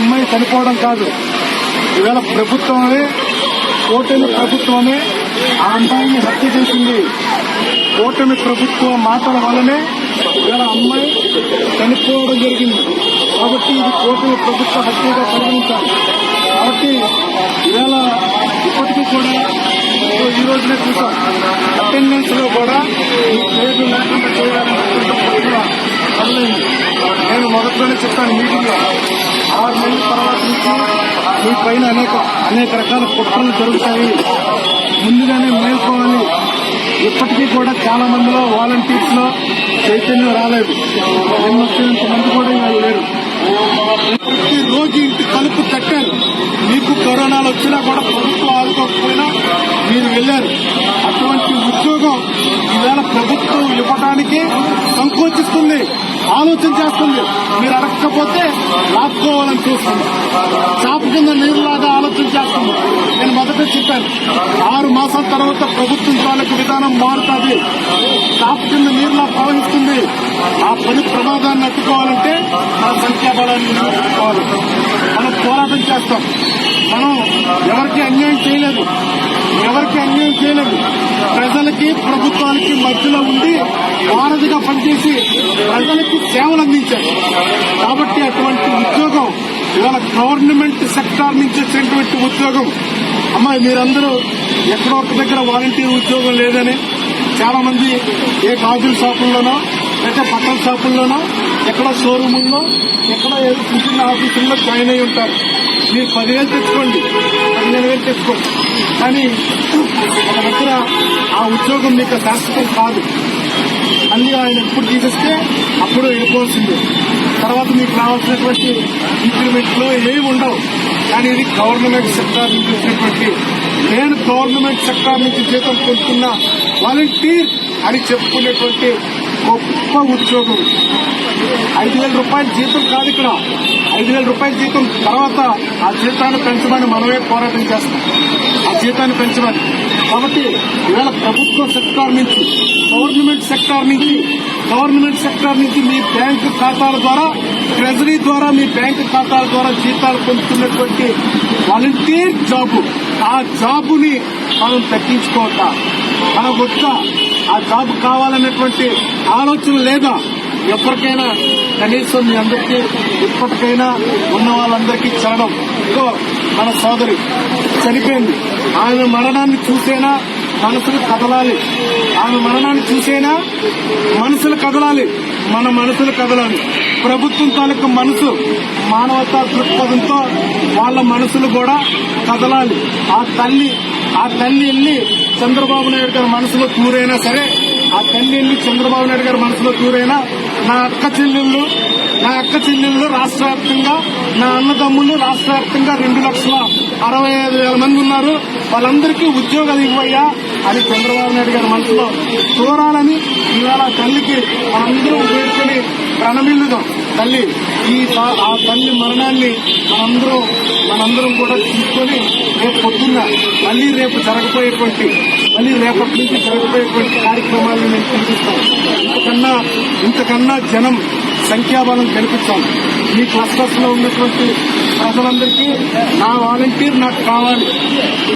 అమ్మాయి చనిపోవడం కాదు. ఈవేళ ప్రభుత్వమే కూటమి ప్రభుత్వమే ఆ అమ్మాయిని హత్య చేసింది. కూటమి ప్రభుత్వం మాటల వల్లనే ఈవేళ అమ్మాయి చనిపోవడం జరిగింది. కాబట్టి ఇది కూటమి ప్రభుత్వ హత్యగా పరిగణించాలి. కాబట్టి ఈవేళ ఇప్పటికీ కూడా ఈ రోజునే చూసాం. అటెండెన్స్లో కూడా ఈ పేర్లు లేకుండా చేయాలని ప్రక్రియ మొదలైంది నేను మొదట్లోనే చెప్తాను మీటింగ్లో ఆరు నెలల తర్వాత నుంచి మీ పైన అనేక అనేక రకాల కుట్రలు జరుగుతాయి. ముందుగానే మేల్కోవాలి ఇప్పటికీ కూడా చాలా మందిలో వాలంటీర్స్లో చైతన్యం రాలేదు. నిన్న మంది కూడా ఇవాళ లేరు. ప్రతి రోజు ఇంటి తలుపు కట్టారు. మీకు కరోనాలు వచ్చినా కూడా ప్రభుత్వం ఆదుకోకపోయినా మీరు వెళ్ళారు అటువంటి ఉద్యోగం ఈవేళ ప్రభుత్వం ఇవ్వడానికి సంకోచిస్తుంది. ఆలోచన చేస్తుంది. మీరు అడగకపోతే లాక్కోవాలని చూస్తుంది. చాప కింద నీరులాగా ఆలోచన చేస్తుంది. నేను మొదట చెప్పాను ఆరు మాసాల తర్వాత ప్రభుత్వం తాలూకు విధానం మారుతుంది. చాప కింద నీరులా ప్రవహిస్తుంది. ఆ పని ప్రమాదాన్ని అట్టుకోవాలంటే మన సంఖ్యాబలాన్ని కావాలి మనం పోరాటం చేస్తాం. మనం ఎవరికి అన్యాయం చేయలేదు. ఎవరికి అన్యాయం చేయలేదు. ప్రజలకి ప్రభుత్వానికి మధ్యలో ఉండి వారధిగా పనిచేసి ప్రజలకు సేవలు అందించారు కాబట్టి అటువంటి ఉద్యోగం ఇవాళ గవర్నమెంట్ సెక్టార్ నుంచి వచ్చినటువంటి ఉద్యోగం అమ్మాయి మీరందరూ ఎక్కడో ఒక దగ్గర వాలంటీర్ ఉద్యోగం లేదని చాలా మంది ఏ గాజుల షాపుల్లోనో లేకపోతే బట్టల షాపుల్లోనో ఎక్కడో షోరూముల్లో ఎక్కడో ఏదో చిన్న ఆఫీసుల్లో జాయిన్ అయి ఉంటారు. మీరు పదివేలు తెచ్చుకోండి పదిహేను వేలు తెచ్చుకోండి. కానీ ఒక దగ్గర ఆ ఉద్యోగం మీకు శాశ్వతం కాదు. అందుకే ఆయన ఎప్పుడు తీసేస్తే అప్పుడు వెళ్ళిపోవాల్సిందే. తర్వాత మీకు రావాల్సినటువంటి ఇంక్రిమెంట్లో ఏమి ఉండవు. కానీ ఇది గవర్నమెంట్ సెక్టార్ నుంచి వచ్చినటువంటి నేను గవర్నమెంట్ సెక్టార్ నుంచి జీతం పొందుతున్న వాలంటీర్ అని చెప్పుకునేటువంటి గొప్ప ఉద్యోగం ఐదు వేల రూపాయల జీతం కాదు ఇక్కడ. ఐదు వేల రూపాయల జీతం తర్వాత ఆ జీతాన్ని పెంచమని మనమే పోరాటం చేస్తాం. ఆ జీతాన్ని పెంచమని. కాబట్టి ఇవాళ ప్రభుత్వ సెక్టార్ నుంచి గవర్నమెంట్ సెక్టార్ నుంచి గవర్నమెంట్ సెక్టార్ నుంచి మీ బ్యాంకు ఖాతాల ద్వారా ట్రెజరీ ద్వారా మీ బ్యాంకు ఖాతాల ద్వారా జీతాలు పొందుతున్నటువంటి వాలంటీర్ జాబు. ఆ జాబుని మనం తగ్గించుకోవటం మన వచ్చా ఆ జాబ్ కావాలనేటువంటి ఆలోచన లేదా? ఎవరికైనా కనీసం మీ అందరికీ ఇప్పటికైనా ఉన్న వాళ్ళందరికీ చరణం. ఇదిగో మన సోదరి చనిపోయింది. ఆమె మరణాన్ని చూసేనా మనసులు కదలాలి. ఆమె మరణాన్ని చూసేనా మనసులు కదలాలి. మన మనసులు కదలాలి. ప్రభుత్వం తాలూకు మనసు మానవతా దృక్పథంతో వాళ్ళ మనసులు కూడా కదలాలి. ఆ తల్లి ఆ తల్లి వెళ్ళి చంద్రబాబు నాయుడు గారి మనసులో తూరైనా సరే ఆ తల్లి వెళ్ళి చంద్రబాబు నాయుడు గారి మనసులో తూరైనా నా అక్క చెల్లెళ్ళు నా అక్క చెల్లెళ్ళు రాష్ట్ర వ్యాప్తంగా నా అన్నదమ్ములు రాష్ట్ర వ్యాప్తంగా రెండు లక్షల అరవై ఐదు వేల మంది ఉన్నారు. వాళ్ళందరికీ ఉద్యోగాలు ఇవ్వయ్యా అని చంద్రబాబు నాయుడు గారి మనసులో చూడాలని ఇవాళ ఆ తల్లికి అందరూ వేడుకొని ప్రణమిల్లుదాం. తల్లి ఈ ఆ తల్లి మరణాన్ని మనందరం మనందరం కూడా తీసుకొని రేపు పొద్దున్న మళ్ళీ రేపు జరగబోయేటువంటి మళ్ళీ రేపటి నుంచి జరగబోయేటువంటి కార్యక్రమాలను నేను కనిపిస్తాను ఇంతకన్నా ఇంతకన్నా జనం సంఖ్యాబలం కనిపిస్తాం ఈ క్లస్టర్స్లో ఉన్నటువంటి ప్రజలందరికీ నా వాలంటీర్ నాకు కావాలి.